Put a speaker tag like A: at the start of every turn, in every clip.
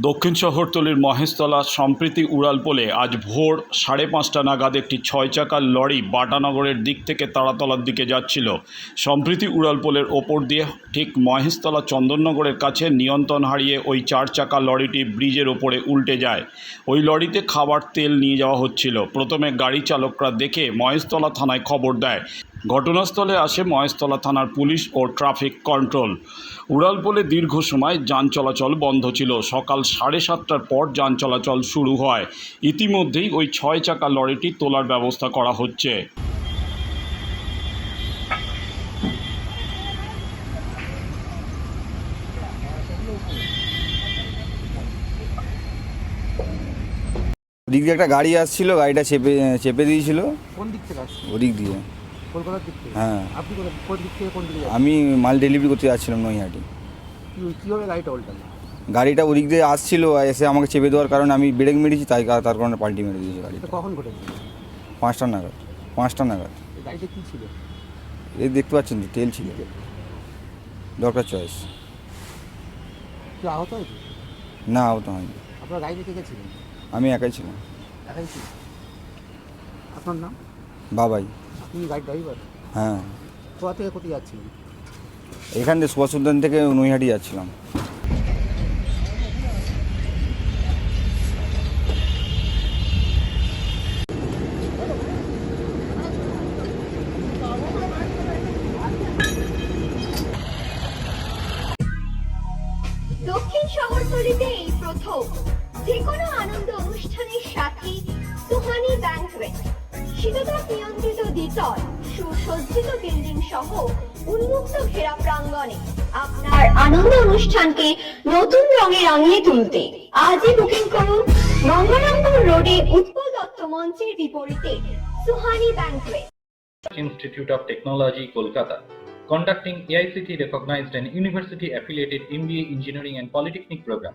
A: দক্ষিণ শহরতলির মহেশতলা সম্প্রীতি উড়ালপোলে আজ ভোর সাড়ে পাঁচটা নাগাদ একটি ছয় চাকার লরি বাটানগরের দিক থেকে তারাতলার দিকে যাচ্ছিল। সম্প্রীতি উড়ালপোলের ওপর দিয়ে ঠিক মহেশতলা চন্দননগরের কাছে নিয়ন্ত্রণ হারিয়ে ওই চার চাকা লরিটি ব্রিজের ওপরে উল্টে যায়। ওই লরিতে খাবার তেল নিয়ে যাওয়া হচ্ছিল। প্রথমে গাড়ি চালকরা দেখে মহেশতলা থানায় খবর দেয়। ঘটনাস্থলে আসে মহেশতলা থানার পুলিশ ও ট্রাফিক কন্ট্রোল। উড়ালপোলে দীর্ঘ সময় যান চলাচল বন্ধ ছিল। সকাল সাড়ে সাতটার পর যান চলাচল শুরু হয়। ইতিমধ্যেই ওই ছয় চাকা লরিটি তোলার ব্যবস্থা করা হচ্ছে।
B: দিক দিয়ে একটা গাড়ি আসছিল গাড়িটা চেপে চেপে দিয়েছিল।
C: কোন দিক থেকে আসছে?
B: ওদিক দিয়ে।
C: কলকাতার দিক থেকে?
B: হ্যাঁ।
C: আপনি কোন কোন দিক থেকে কোন দিকে যাচ্ছেন?
B: আমি মাল ডেলিভারি করতে যাচ্ছিলাম নৈহাটি।
C: কি- কীভাবে গাড়িটা
B: ওদিক দিয়ে আসছিল এসে আমাকে চেপে দেওয়ার কারণে আমি ব্রেক মেরেছি তাই কা- তার কারণে পাল্টি মেরে দিয়েছি
C: এটা
B: গাড়িটা
C: কখন ঘটেছে?
B: পাঁচটা নাগাদ পাঁচটা নাগাদ।
C: এই কি ছিল?
B: এই দেখতে পাচ্ছেন তো তেল ছিল। দরকার চয়েস
C: কেউ আহত হয়েছে?
B: না আহত হয়নি।
C: আপনার গাড়িতে কে কে ছিলেন?
B: আমি একাই ছিলাম।
C: একাই ছিল আপনার নাম?
B: বাবাই।
C: গাড়ি ড্রাইভার
B: হ্যাঁ।
C: কোথা থেকে কোথায় যাচ্ছিলেন?
B: এখান থেকে সুভাষ উদ্যান থেকে নৈহাটি যাচ্ছিলাম।
D: দক্ষিণ শহরতলিতে এই প্রথম যে কোনো সুসজ্জিত বিল্ডিং সহ উন্মুক্ত ঘেরা প্রাঙ্গণে আপনার আনন্দ অনুষ্ঠানকে নতুন রঙে রাঙিয়ে তুলতে আজই বুকিং করুন গঙ্গারামপুর রোডে উৎপল দত্ত মঞ্চের বিপরীতে Suhani banquet
E: Institute of Technology, Kolkata, conducting AICT recognized and university affiliated MBA Engineering and Polytechnic program.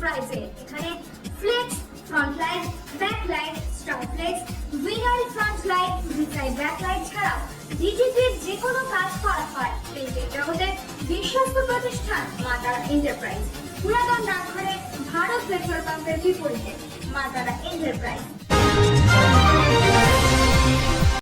F: এন্টারপ্রাইজে এখানে flex front light back light star flex vinyl front light ভিসাইড back light ছাড়াও ডিজিপির যে কোনো কাজ করা হয়। প্রিন্টিং জগতের বিশ্বস্ত প্রতিষ্ঠান মাতারা এন্টারপ্রাইজ পুরাতন ডাকঘরে ভারত পেট্রোল পাম্পের বিপরীতে মাতারা এন্টারপ্রাইজ